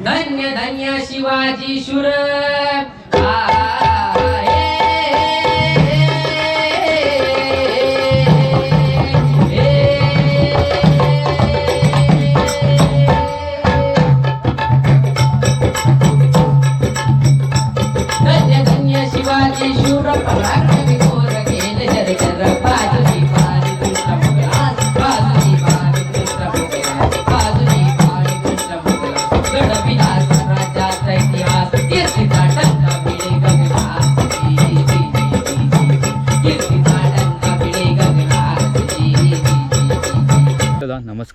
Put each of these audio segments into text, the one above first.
धन्य धन्य शिवाजी शूर.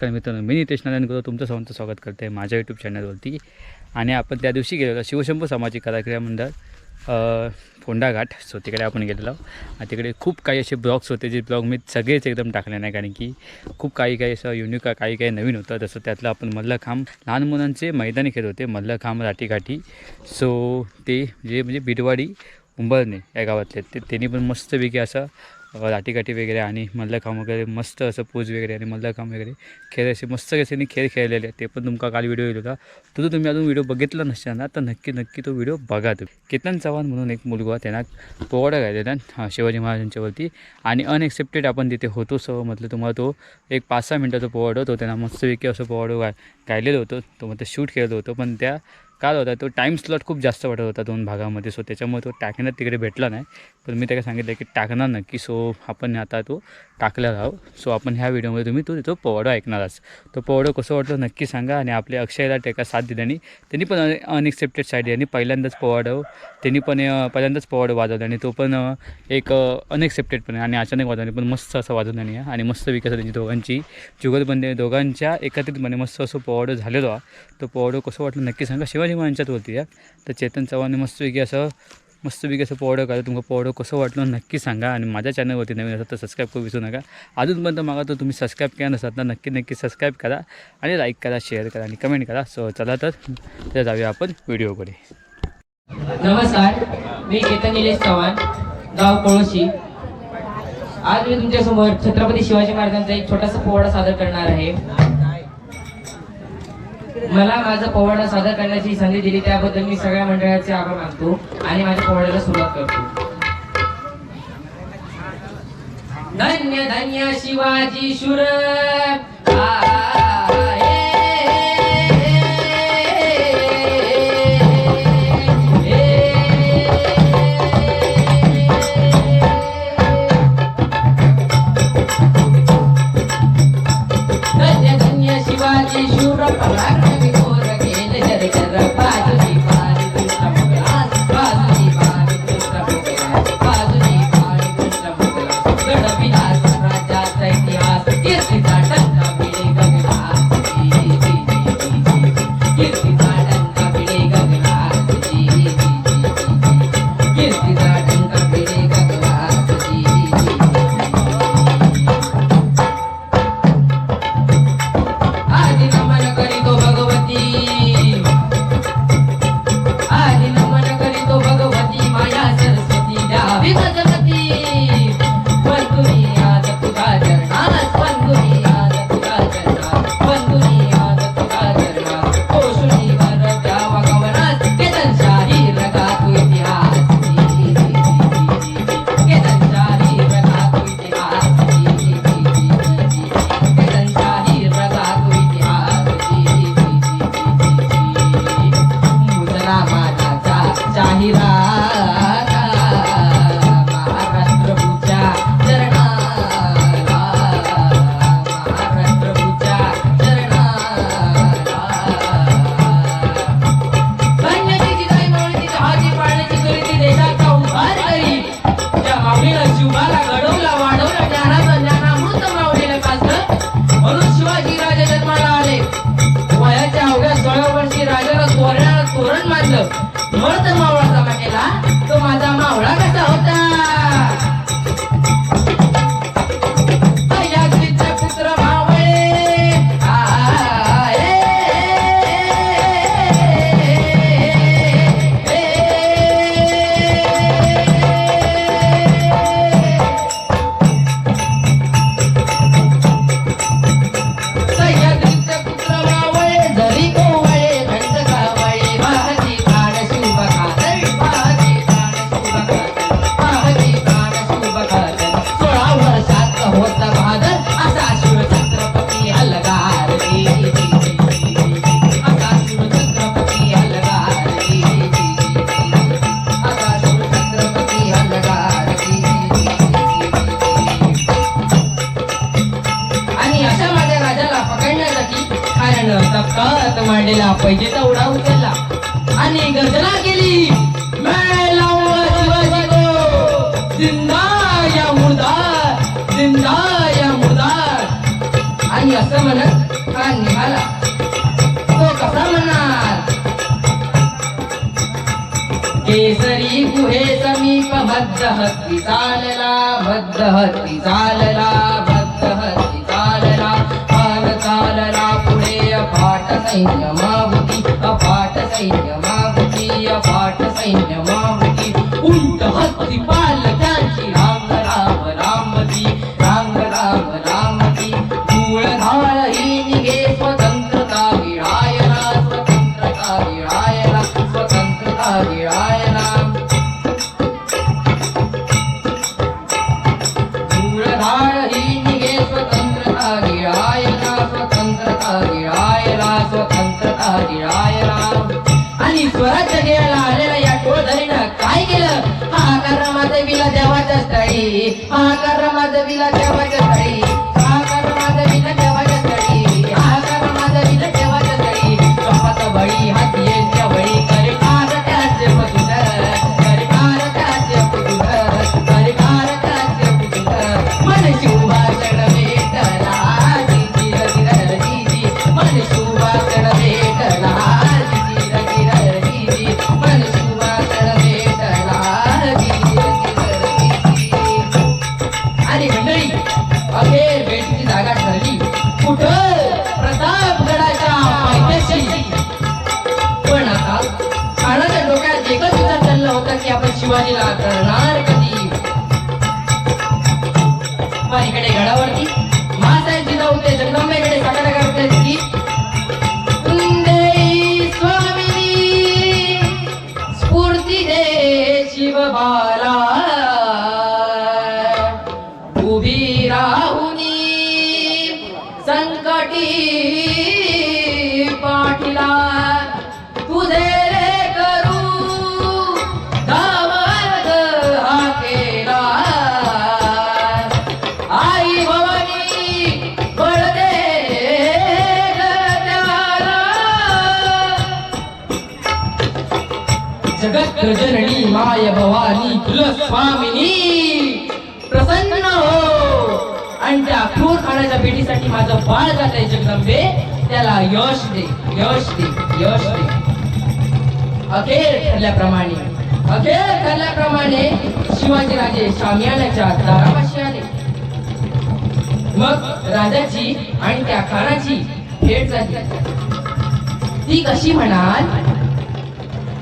नमस्कार मित्रांनो मी नितेश नारायण गुरु तुमचं सर्वांचं स्वागत करते आहे माझ्या यूट्यूब चॅनलवरती आणि आपण त्या दिवशी गेलेलो शिवशंभू सामाजिक कलाक्रिया मंडळ अ, फोंडा घाट सो तिकडे आपण गेलेलो. आणि तिकडे खूप काही असे ब्लॉग्स होते जे ब्लॉग मी सगळेच एकदम टाकले नाही कारण की खूप काही काही असं युनिक काही काही नवीन होतं. जसं त्यातलं आपण मल्लखांब लहान मुलांचे मैदानी खेळ होते मल्लखांब राठीघाटी सो ते जे म्हणजे बिडवाडी उंबरणे या गावातले ते त्यांनी पण मस्तपैकी असं लाठीकाठी वगैरे आणि मल्लखांब वगैरे मस्त असं पोज वगैरे आणि मल्लखांब वगैरे. खेळ असे मस्त कसे खेळ खेळलेले आहेत. ते पण तुमका काल व्हिडिओ येईल होता. तो जर तुम्ही अजून व्हिडिओ बघितला नसेल ना तर नक्की नक्की तो व्हिडिओ बघा तुम्ही. केतन चव्हाण म्हणून एक मुलगा त्यांना पोवाडा गायलेला शिवाजी महाराजांच्यावरती आणि अनएक्सेप्टेड आपण तिथे होतो सो म्हटलं तुम्हाला तो एक पाच सहा मिनटाचा पोवाडा होतो. त्यांना मस्तपैकी असं पोवाडो गाय गायलेलं होतं. तो मग शूट केलेलं होतं पण त्या काय होता तो टाईम स्लॉट खूप जास्त वाटत होता दोन भागामध्ये. सो त्याच्यामुळे तो टाकण्यात तिकडे भेटला नाही. पण मी त्याला सांगितलं की टाकणार नक्की. सो आपण आता तो टाकला राहू सो आपण ह्या व्हिडिओमध्ये तुम्ही तो तिथं पोवाडा ऐकणारच तो पोवाडो कसं वाटलं नक्की सांगा आणि आपल्या अक्षयला टेका साथ दिल्याने त्यांनी पण अनएक्सेप्टेड साईड आणि पहिल्यांदाच पोवाडं त्यांनी पण पहिल्यांदाच पोवाडं वाजवलं आणि तो पण एक अनएक्सेप्टेड पण आणि अचानक वाजवणे पण मस्त असं वाजवलं आहे आणि मस्त विकास त्यांची म्हणजे दोघांची जुगलबंदी दोघांच्या एकत्रितपणे मस्त असं पोवाडं झालेलो आहे. तो पोवाडं कसं वाटलं नक्की सांगा. शिवाजी महाराजांच्यात होती या तर चेतन चव्हाणने मस्तपैकी असं मस्तपैकी असं पोवडं करा तुमचं पोवडो कसं वाटलं नक्की सांगा आणि माझ्या चॅनलवरती नवीन असतात तर सबस्क्राईब करू विसरू नका. अजूनपर्यंत मागा तर तुम्ही सबस्क्राईब केला नसाल ना नक्की नक्की सबस्क्राईब करा आणि लाईक करा शेअर करा आणि कमेंट करा. सो चला तर जाऊया आपण व्हिडिओकडे नमस्कार मी केतन निलेश चव्हाण गाव कोळशी. आज मी तुमच्यासमोर छत्रपती शिवाजी महाराजांचा एक छोटासा पोवाडा सादर करणार आहे. मला माझा पोवाडा सादर करण्याची संधी दिली त्याबद्दल मी सगळ्या मंडळाचे आभार मानतो आणि माझ्या पोवाड्याला सुरुवात करतो. धन्य धन्य शिवाजी शूर जिंदा या मुदार आणि असं म्हणत हा निघाला. तो कसा म्हणणार? केसरी गुहे समीप मद्द हत्ती चालला मद्द हत्ती चालला मद्द हत्ती चालला. पाल चालला पुढे अफाट सैन्य मावती अफाट सैन्य मावती अफाट सैन्य मावती उंट हत्ती पा माधवीला देवाच्या स्थळी महाकार माधवीला देवाच्या स्थळी हाकार माधवीला देवाच्या स्थळी महाकार माधवीला देवाच्या स्थळी कपात बळी हाती यांच्या की आपण जगत प्रजननी माय भवानी कुलस्वामिनी. प्रसन्न हो. आणि त्या क्रूर खाण्याच्या भेटीसाठी माझं बाळ जात आहे जगदंबे त्याला यश दे यश दे यश दे. अखेर ठरल्याप्रमाणे अखेर ठरल्याप्रमाणे शिवाजी राजे शामियानाच्या दारापाशी आले. मग राजाची आणि त्या खानाची भेट झाली. ती कशी म्हणाल?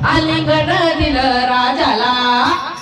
आलिंगन दिलं राजाला.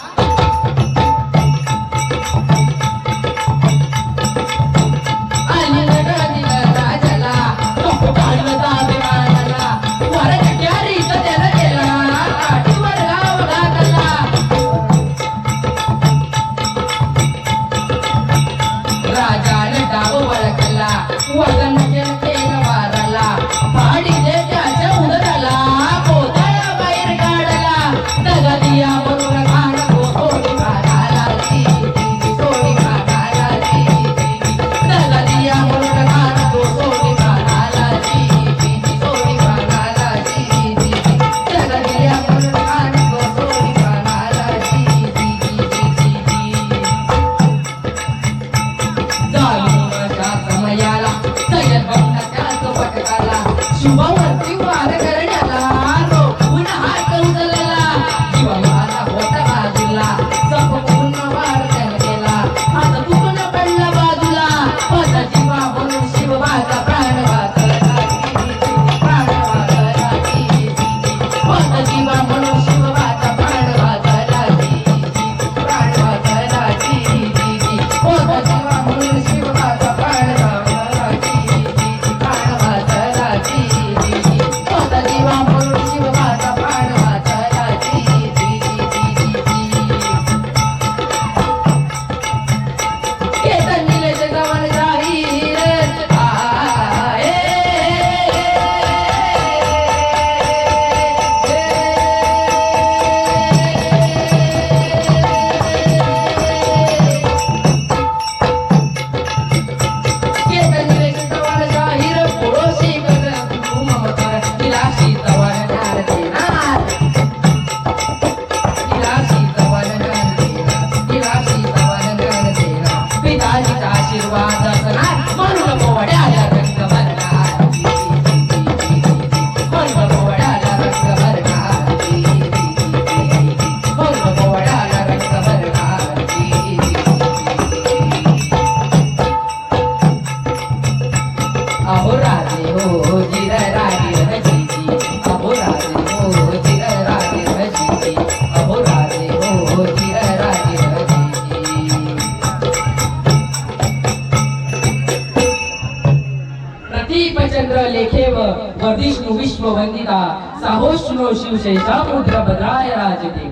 वंदिता साहोश्रो शिवशेषा मुद्र भद्राय राजते।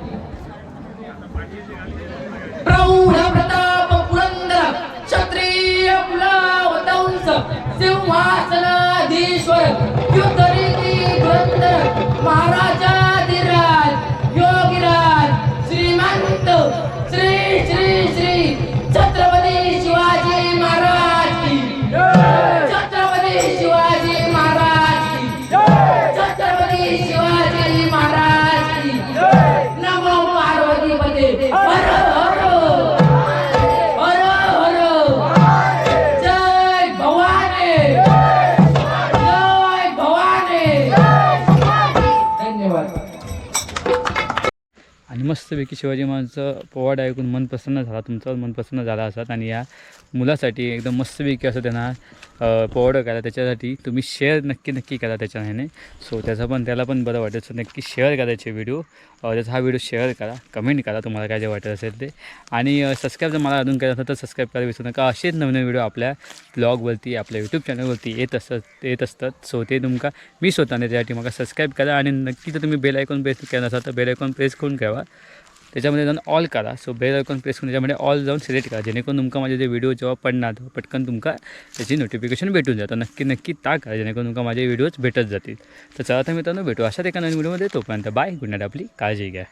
प्रौढ प्रताप पुरंदर क्षत्रिय कुलाव दंस सिंहासनाधीश्वर युद्धरीती धुरंधर महाराजा आणि मस्तपैकी शिवाजी महाराजांचं पोवाड ऐकून मन प्रसन्न झाला तुमचं मन प्रसन्न झाला असतात आणि या मुलासाठी एकदम मस्तपैकी असं त्यांना पोवाडं पोवाड करा त्याच्यासाठी तुम्ही शेअर नक्की नक्की करा त्याच्या ह्याने सो त्याचा पण त्याला पण बरं वाटेल. सो नक्की शेअर करायचे व्हिडिओ त्याचा हा व्हिडिओ शेअर करा. कमेंट करा तुम्हाला काय जे वाटत असेल ते. आणि सबस्क्राईब जर मला अजून करायचं असेल तर सबस्क्राईब करायला विसरू नका. असेच नवीन व्हिडिओ आपल्या ब्लॉगवरती आपल्या यूट्यूब चॅनलवरती येत असतात येत असतात. सो ते तुमका मिस होता नाही त्यासाठी मग सबस्क्राईब करा. आणि नक्की जर तुम्ही बेल आयकॉन प्रेस केला नसाल तर बेल आयकॉन प्रेस करून ठेवा. त्याच्यामध्ये जाऊन ऑल करा. सो बेल आयकॉन प्रेस करून त्याच्यामध्ये ऑल जाऊन सिलेक्ट करा. जेणेकरून तुमका माझे जे व्हिडिओ जेव्हा पडणार तेव्हा पटकन तुमका त्याची नोटिफिकेशन भेटून जातं. नक्की नक्की ता करा. जेणेकरून तुमका माझे व्हिडिओज भेटत जातील. तर चला तर मित्रांनो भेटू अशाच एका नवीन व्हिडिओमध्ये तोपर्यंत बाय गुड नाईट आपली काळजी घ्या.